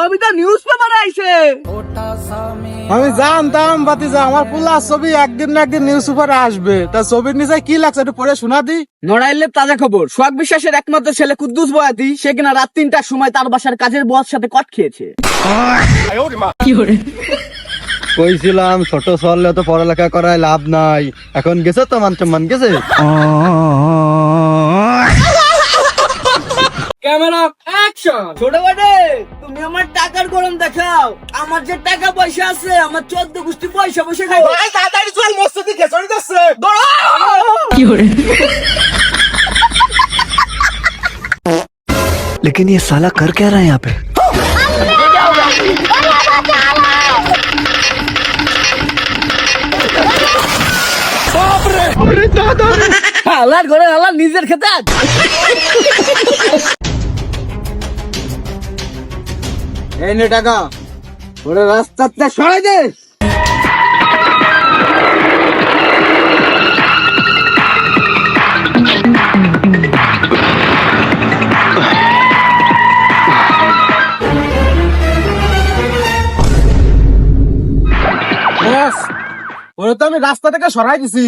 ছবিটা নিউজ পেপারে আইছে। আমি জানতাম বাতিজা আমার পুলা ছবি একদিন না একদিন নিউজ পেপারে আসবে। তা ছবির নিচে কি লাগছে একটু পড়ে শোনা দি। নড়াইলের তাজা খবর সোহাগ বিশ্বাসের একমাত্র ছেলে কুদ্দুস বয়াতি সে কিনা রাত তিনটার সময় তার বাসার কাজের বস সাথে কট খেয়েছে। কইছিলাম ছোট সরলে তো পড়ালেখা করায় লাভ নাই। এখন গেছে তো মান সম্মান গেছে? ক্যামেরা অ্যাকশন ছোট বাটে তুমি আমার টাকার গরম দেখাও আমার যে টাকা পয়সা আছে আমার চোদ্দ গোষ্ঠী পয়সা বসে খাই তাড়াতাড়ি চল মস্তি খেসড়ি যাচ্ছে लेकिन ये साला कर क्या रहा है यहाँ पे আল্লাহর ঘরে আল্লাহ নিজের খেতে এই টাকা। ওরে রাস্তাতে সরাই দে। ওরে তো আমি রাস্তা থেকে সরাই দিছি।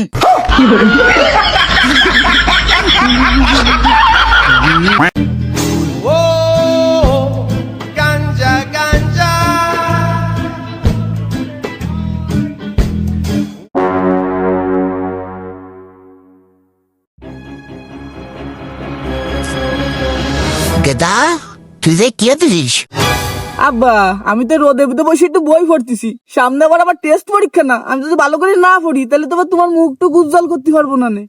গেদা তুই যে কি দিস আব্বা আমি তো রোদে বুদে বসে একটু বই পড়তেছি। সামনে আবার আমার টেস্ট পরীক্ষা না। আমি যদি ভালো করে না পড়ি তাহলে তো আবার তোমার মুখটুকু উজ্জ্বল করতে পারব না নে।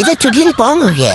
এটা চুটিল পং হয়ে।